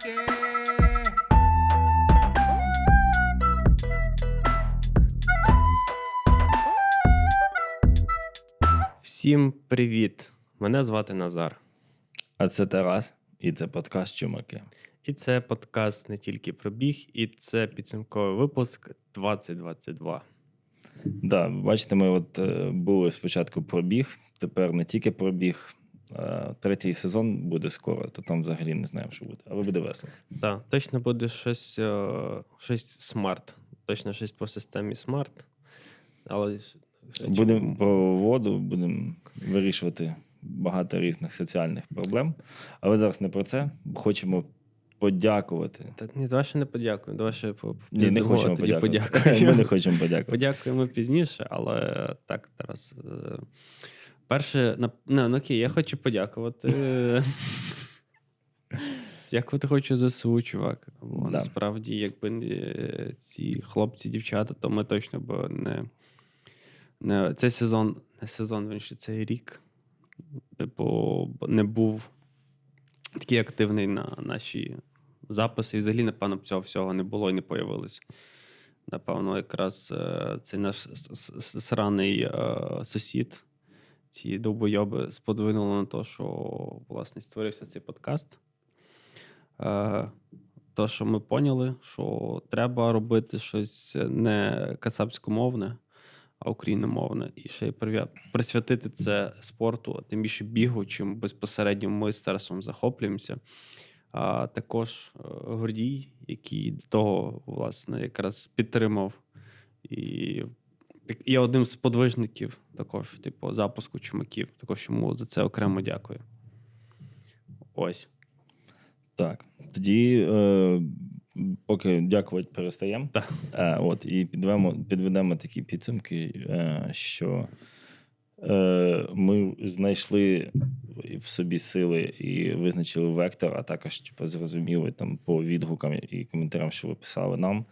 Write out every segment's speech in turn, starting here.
Всім привіт! Мене звати Назар. А це Тарас, і це подкаст Чумаки. І це подкаст не тільки про біг, і це підсумковий випуск 2022. Да, бачите, ми от е, були спочатку про біг, тепер не тільки про біг. А Третій сезон буде скоро, то там взагалі не знаємо, що буде. Але буде весело. Так, точно буде щось, е, щось смарт. Точно щось по системі смарт. Але Будемо про воду, будемо вирішувати багато різних соціальних проблем. Але зараз не про це. Хочемо подякувати. Та ні, давай ще не подякуємо. Давай ще по- Ні, не хочемо тоді подякувати. подякуємо. Ми не хочемо подякувати. Подякуємо пізніше, але так, Тарас. Е, Перше, на, не, ну окей, я хочу подякувати. Дякувати хочу ЗСУ, чувак. Бо Да. насправді, якби не ці хлопці, дівчата, то ми точно б не, не цей сезон, не сезон, він ще цей рік. Типу, не був такий активний на наші записи. І взагалі, напевно, б цього всього не було і не появилось. Напевно, якраз е, цей наш сраний е, сусід, ці довбойоби сподвинули на те, що власне створився цей подкаст. Е, То, що ми поняли, що треба робити щось не кацапськомовне, а україномовне, і ще й присвятити це спорту, тим більше бігу, чим безпосередньо ми з Тарасом захоплюємося. А також е, Гордій, який до того, власне, якраз підтримав і є одним з подвижників також, типу, запуску чумаків. Також йому за це окремо дякую. Ось. Так, тоді, е, поки дякувати перестаємо. Так. Е, от, і підвемо, підведемо такі підсумки, е, що е, ми знайшли в собі сили і визначили вектор, а також типу, зрозуміли там по відгукам і коментарям, що ви писали нам,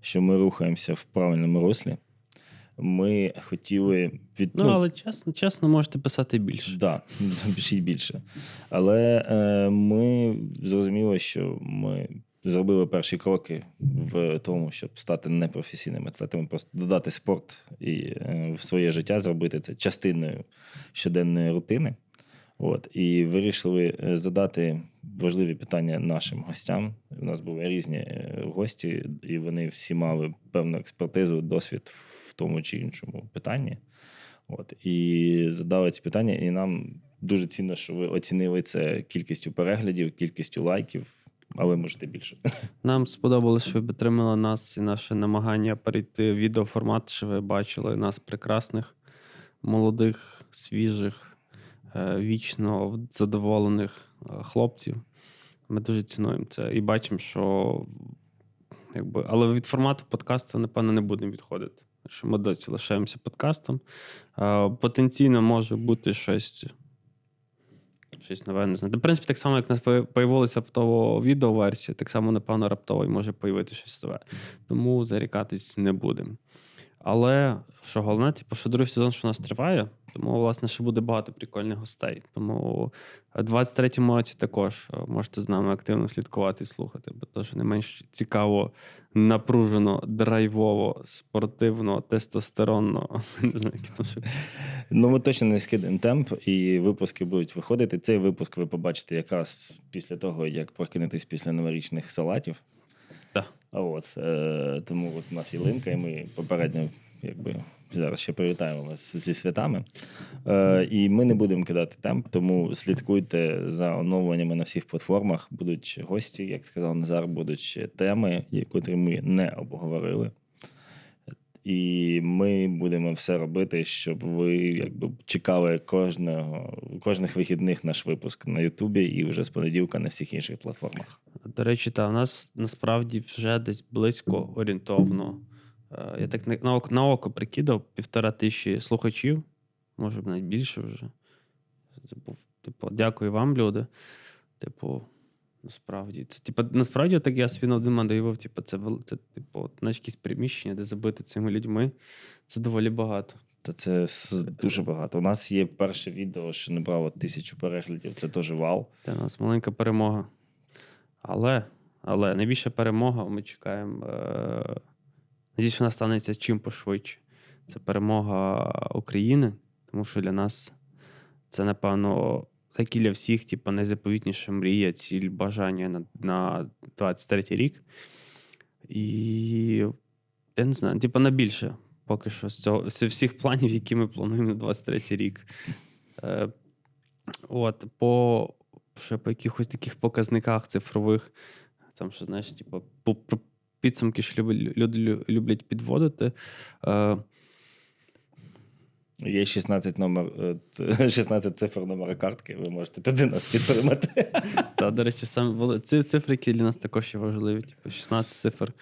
що ми рухаємося в правильному руслі. Ми хотіли від Ну, але чесно, чесно, можете писати більше. Да, пишіть більше. Але е, ми зрозуміли, що ми зробили перші кроки в тому, щоб стати непрофесійними атлетами, просто додати спорт і е, в своє життя, зробити це частиною щоденної рутини. От, і вирішили е, задати важливі питання нашим гостям. У нас були різні е, гості, і вони всі мали певну експертизу, досвід в тому чи іншому питанні. От, і задали ці питання, і нам дуже цінно, що ви оцінили це кількістю переглядів, кількістю лайків, але можете більше. Нам сподобалось, що ви підтримали нас і наше намагання перейти в відеоформат, що ви бачили нас прекрасних, молодих, свіжих, е, вічно задоволених е, хлопців. Ми дуже цінуємо це і бачимо, що якби, але від формату подкасту, напевно, не будемо відходити. Що ми досі лишаємося подкастом. Потенційно може бути щось. Щось нове, не знаю. В принципі, так само, як у нас появилася раптово відеоверсія, так само, напевно, раптово і може появитися щось нове. Тому зарікатись не будемо. Але що головне, типу, що другий сезон, що у нас триває, тому, власне, ще буде багато прикольних гостей. Тому в 23-му році також е, можете з нами активно слідкувати і слухати, бо теж не менш цікаво, напружено, драйвово, спортивно, тестостеронно. Не знаю, які там Ну, ми точно не скидаємо темп, і випуски будуть виходити. Цей випуск ви побачите якраз після того, як прокинетесь після новорічних салатів. Так. А от, е, тому от у нас є линка, і ми попередньо якби, зараз ще привітаємо вас зі святами. Е, і ми не будемо кидати темп, тому слідкуйте за оновленнями на всіх платформах. Будуть гості, як сказав Назар, будуть теми, котрі ми не обговорили. І ми будемо все робити, щоб ви якби чекали кожного кожних вихідних наш випуск на Ютубі і вже з понеділка на всіх інших платформах. До речі, та у нас насправді вже десь близько орієнтовно. е, Я так на- на око, на око прикидав півтора тисячі слухачів, може навіть більше вже. Був, типу, дякую вам, люди. Типу, насправді, це типу, насправді так я свій один момент типу, це, це типу, знаєш, якісь приміщення, де забити цими людьми. Це доволі багато. Та це дуже багато. У нас є перше відео, що набрало тисячу переглядів. Це теж вау. Для нас маленька перемога. Але, але найбільша перемога ми чекаємо. Е... Надіюсь, вона станеться чим пошвидше. Це перемога України, тому що для нас це, напевно, як і для всіх, типу, найзаповітніша мрія, ціль бажання на на 23 рік. І я не знаю, типу, на більше поки що з цього з всіх планів, які ми плануємо на 23 рік. Е, От, по ще по якихось таких показниках цифрових, там, що знаєш, типу, по, по підсумки, що люди люблять підводити. Е, Є 16 номер, 16 цифр номера картки, ви можете туди нас підтримати. Та, до речі, саме ці цифри, які для нас також є важливі. Типу 16 цифр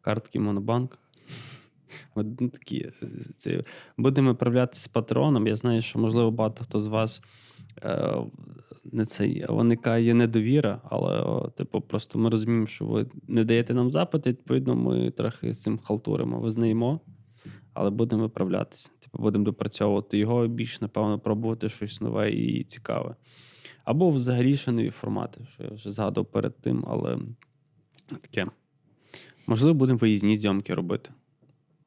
картки Монобанк. От, такі, це, Будемо управлятися з патроном. Я знаю, що, можливо, багато хто з вас е, не це, виникає недовіра, але о, типу, просто ми розуміємо, що ви не даєте нам запити, відповідно, ми трохи з цим халтуримо, визнаємо, але будемо виправлятися. Типу, будемо допрацьовувати його і більш, напевно, пробувати щось нове і цікаве. Або взагалі ще нові формати, що я вже згадував перед тим, але таке. Можливо, будемо виїзні зйомки робити.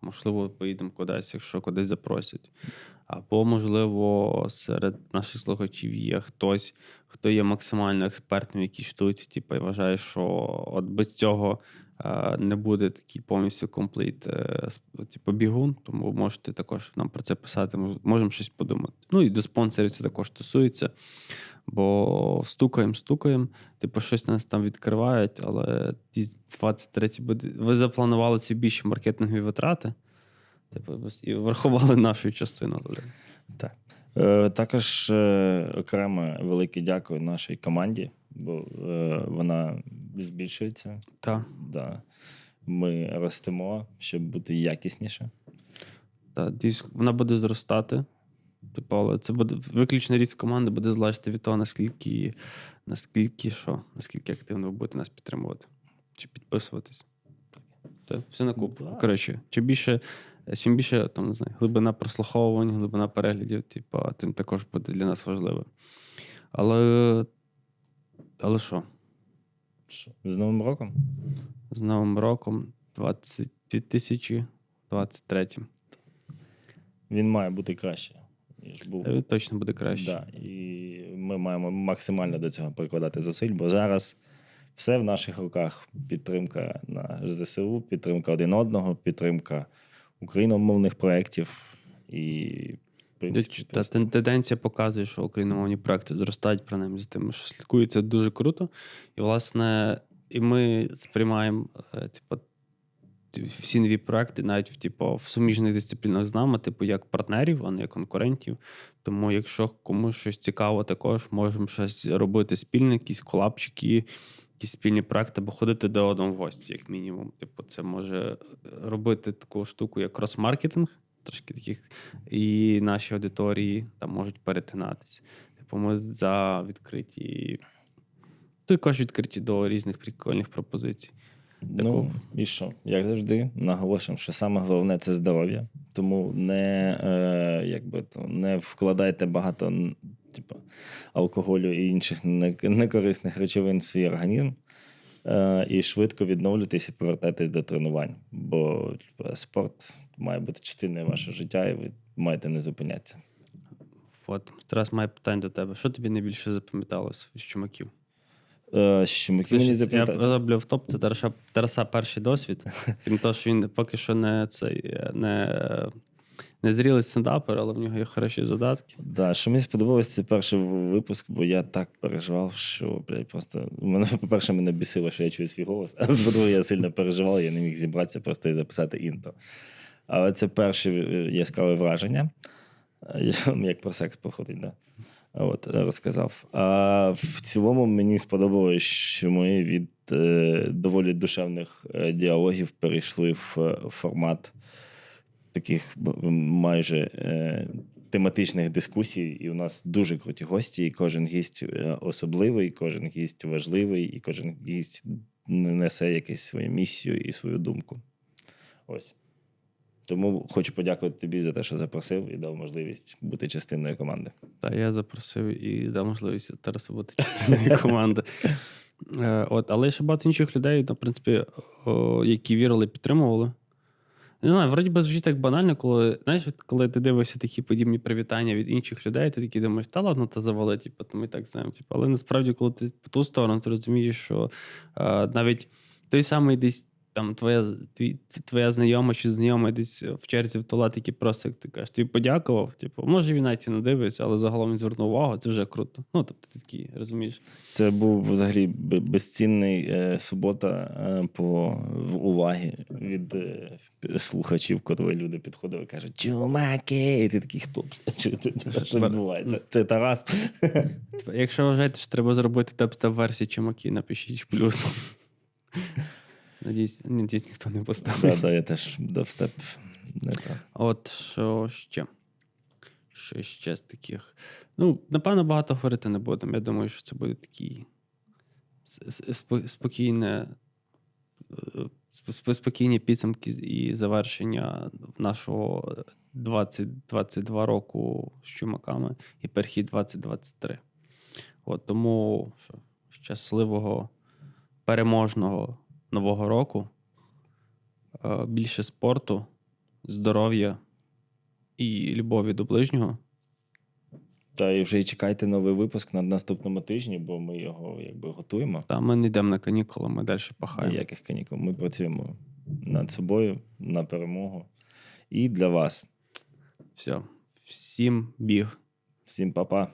Можливо, поїдемо кудись, якщо кудись запросять. Або, можливо, серед наших слухачів є хтось, хто є максимально експертним в якійсь штуці, типу, і вважає, що от без цього е, не буде такий повністю комплейт, е, типу, бігун. Тому можете також нам про це писати, можемо щось подумати. Ну і до спонсорів це також стосується. Бо стукаємо, стукаємо, типу, щось нас там відкривають, але ті 23 буде. Ви запланували ці більші маркетингові витрати, типу, і врахували нашу частину. Так. Е, також е, окремо велике дякую нашій команді, бо е, вона збільшується. Так. Да. Ми ростемо, щоб бути якісніше. Так, вона буде зростати. Типу, але це буде виключно ріст команди, буде залежати від того, наскільки наскільки що, наскільки активно ви будете нас підтримувати. Чи підписуватись. Це все на купу. Да. Коротше, чим більше, чим більше там, не знаю, глибина прослуховувань, глибина переглядів, типу, тим також буде для нас важливо. Але але що? З Новим роком? З Новим роком 20, 2023. Він має бути краще ніж був. Точно буде краще. Да. І ми маємо максимально до цього прикладати зусиль, бо зараз все в наших руках: підтримка на ЗСУ, підтримка один одного, підтримка україномовних проєктів. І принципі, Та тенденція показує, що україномовні проекти зростають принаймні з тим, що слідкується дуже круто. І, власне, і ми сприймаємо, е, типу, всі нові проекти, навіть в типу, в суміжних дисциплінах з нами, типу, як партнерів, а не конкурентів. Тому, якщо комусь щось цікаво, також можемо щось робити спільне, якісь колапчики, якісь спільні проекти, або ходити до одного в гості, як мінімум. Типу, це може робити таку штуку, як крос-маркетинг, трошки таких, і наші аудиторії там можуть перетинатися. Типу, ми за відкриті. Також відкриті до різних прикольних пропозицій. Ну, і що? Як завжди, наголошуємо, що саме головне це здоров'я. Тому не е, якби то, не вкладайте багато типу, алкоголю і інших некорисних речовин в свій організм. Е, І швидко відновлюйтесь і повертайтесь до тренувань. Бо типу, спорт має бути частиною вашого життя, і ви маєте не зупинятися. От, Тарас має питання до тебе. Що тобі найбільше запам'яталось з чумаків? Е, що мені Я роблю в топ, це Тараса, Тараса перший досвід. Крім того, що він поки що не цей не, не зрілий стендапер, але в нього є хороші задатки. Да, що мені сподобалось, це перший випуск, бо я так переживав, що блядь, просто мене, по-перше, мене бісило, що я чую свій голос, а по-друге, я сильно переживав, я не міг зібратися просто і записати інто. Але це перше е, яскраве враження, як про секс походить. Да? От, розказав. А в цілому мені сподобалось, що ми від е, доволі душевних е, діалогів перейшли в е, формат таких майже е, тематичних дискусій. І у нас дуже круті гості, і кожен гість е, особливий, кожен гість важливий, і кожен гість несе якусь свою місію і свою думку. Ось. Тому хочу подякувати тобі за те, що запросив і дав можливість бути частиною команди. Та я запросив і дав можливість Тарасу бути частиною команди. Е, от, але ще багато інших людей, в принципі, о, які вірили, підтримували. Не знаю, вроді би звучить так банально, коли знаєш, коли ти дивишся такі подібні привітання від інших людей, ти такий думаєш, та ладно, та завали, типу, то ми так знаємо. Типу. Але насправді, коли ти по ту сторону, ти розумієш, що е, навіть той самий десь там твоя, твій, твоя знайома чи знайомий десь в черзі в туалет, який просто, як ти кажеш, тобі подякував. Типу, може він навіть і не дивиться, але загалом він звернув увагу, це вже круто. Ну, тобто, ти такий, розумієш. Це був взагалі безцінний е, субота е, по в уваги від е, слухачів, коли люди підходили і кажуть, чумаки, і ти такий, хто? Що, відбувається? Це Тарас. Типу, Якщо вважаєте, що треба зробити дабстеп версію чумаки, напишіть плюс. Надіюсь, надіюсь, ніхто не Да, поставить. да, я теж дабстеп не так. От що ще? Що ще з таких? Ну, напевно, багато говорити не будемо. Я думаю, що це буде такий спокійне, е, спокійні підсумки і завершення нашого 2022 року з чумаками і перехід 2023. От тому що щасливого, переможного нового року, е, більше спорту, здоров'я і любові до ближнього. Та і вже і чекайте новий випуск на наступному тижні, бо ми його якби готуємо. Та ми не йдемо на канікули, ми далі пахаємо. Ніяких канікул. Ми працюємо над собою на перемогу. І для вас. Все. Всім біг. Всім па-па.